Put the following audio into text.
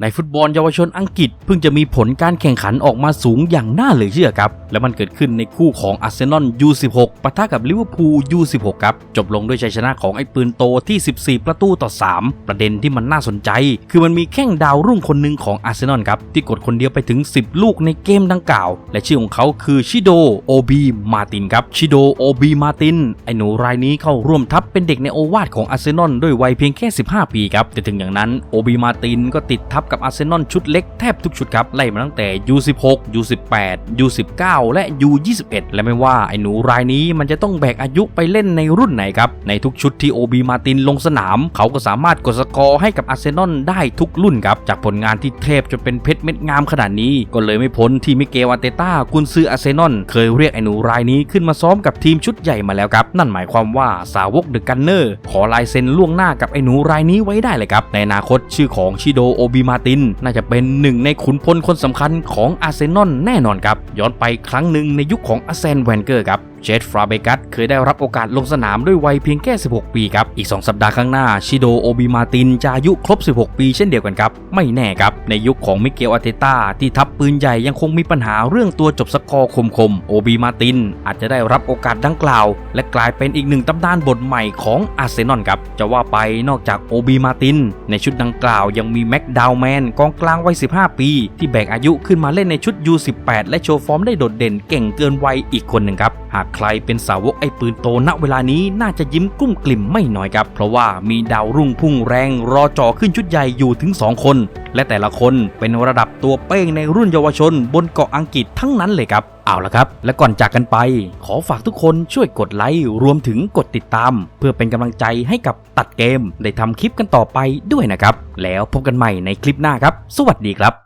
ในฟุตบอลเยาวชนอังกฤษเพิ่งจะมีผลการแข่งขันออกมาสูงอย่างน่าเหลือเชื่อครับ และมันเกิดขึ้นในคู่ของอาร์เซนอล U16 ปะทะกับลิเวอร์พูล U16 ครับ จบลงด้วยชัยชนะของไอ้ปืนโตที่ 14 ประตูต่อ 3 ประเด็นที่มันน่าสนใจ คือมันมีแข้งดาวรุ่งคนหนึ่งของอาร์เซนอลครับ ที่กดคนเดียวไปถึง 10 ลูกในเกมดังกล่าว และชื่อของเขาคือชิโดโอบีมาตินครับชิโดโอบีมาตินไอ้หนูรายนี้เข้าร่วมทัพเป็นเด็กในโอวาทของอาร์เซนอลด้วยวัยเพียงแค่ 15 ปีครับแต่ถึงอย่างนั้นโอบีมาตินก็ติดทัพกับอาร์เซนอลชุดเล็กแทบทุกชุดครับไล่มาตั้งแต่ U16 U18 U19 และ U21 และไม่ว่าไอ้หนูรายนี้มันจะต้องแบกอายุไปเล่นในรุ่นไหนครับ ในทุกชุดที่โอบีมาตินลงสนาม เขาก็สามารถกดสกอร์ให้กับอาร์เซนอลได้ทุกรุ่นครับ จากผลงานที่เทพจนเป็นเพชรเม็ดงามขนาดนี้ ก็เลยไม่พ้นที่มิเกลอาเตต้ากุนซืออาร์เซนอลเคยเรียกไอ้หนูรายนี้ขึ้นมาซ้อมกับทีมชุดใหญ่มาแล้วครับ นั่นหมายความว่าสาวกเดอะกันเนอร์ขอลายเซ็นล่วงหน้ากับไอ้หนูรายนี้ไว้ได้เลยครับในอนาคตชื่อของชิโดโอบีมาตินน่าจะเป็นหนึ่งในขุนพลคนสำคัญของอาร์เซนอลแน่นอนครับย้อนไปครั้งหนึ่งในยุคของอาร์เซนแวนเกอร์ครับ เจฟฟราเบกัสเคยได้รับโอกาสลงสนามด้วยวัยเพียงแค่ 16 ปีครับ อีก 2 สัปดาห์ข้างหน้า ชิโดโอบีมาตินจะอายุครบ 16 ปีเช่นเดียวกันครับ ไม่แน่ครับ ในยุคของมิเกลอาเตต้าที่ทัพปืนใหญ่ยังคงมีปัญหาเรื่องตัวจบสกอร์คมๆ โอบีมาตินอาจจะได้รับโอกาสดังกล่าว และกลายเป็นอีกหนึ่งตำนานบทใหม่ของอาร์เซนอลครับ จะว่าไปนอกจากโอบีมาตินในชุดดังกล่าวยังมีแม็กดาวแมนกองกลางวัย 15 ปี ที่แบกอายุขึ้นมาเล่นในชุด U18 และโชว์ฟอร์มได้โดดเด่นเก่งเกินวัยอีกคนหนึ่งครับหากใครเป็นสาวกไอ้ปืนโตณเวลานี้น่าจะยิ้มกุ้มกลิ่มไม่น้อยครับ เพราะว่ามีดาวรุ่งพุ่งแรงรอจ่อขึ้นชุดใหญ่อยู่ถึง 2 คน และแต่ละคนเป็นระดับตัวเป้งในรุ่นเยาวชน บนเกาะอังกฤษทั้งนั้นเลยครับเอาละครับ และก่อนจากกันไป ขอฝากทุกคนช่วยกดไลค์รวมถึงกดติดตาม เพื่อเป็นกำลังใจให้กับตัดเกม ได้ทำคลิปกันต่อไปด้วยนะครับ แล้วพบกันใหม่ในคลิปหน้าครับ สวัสดีครับ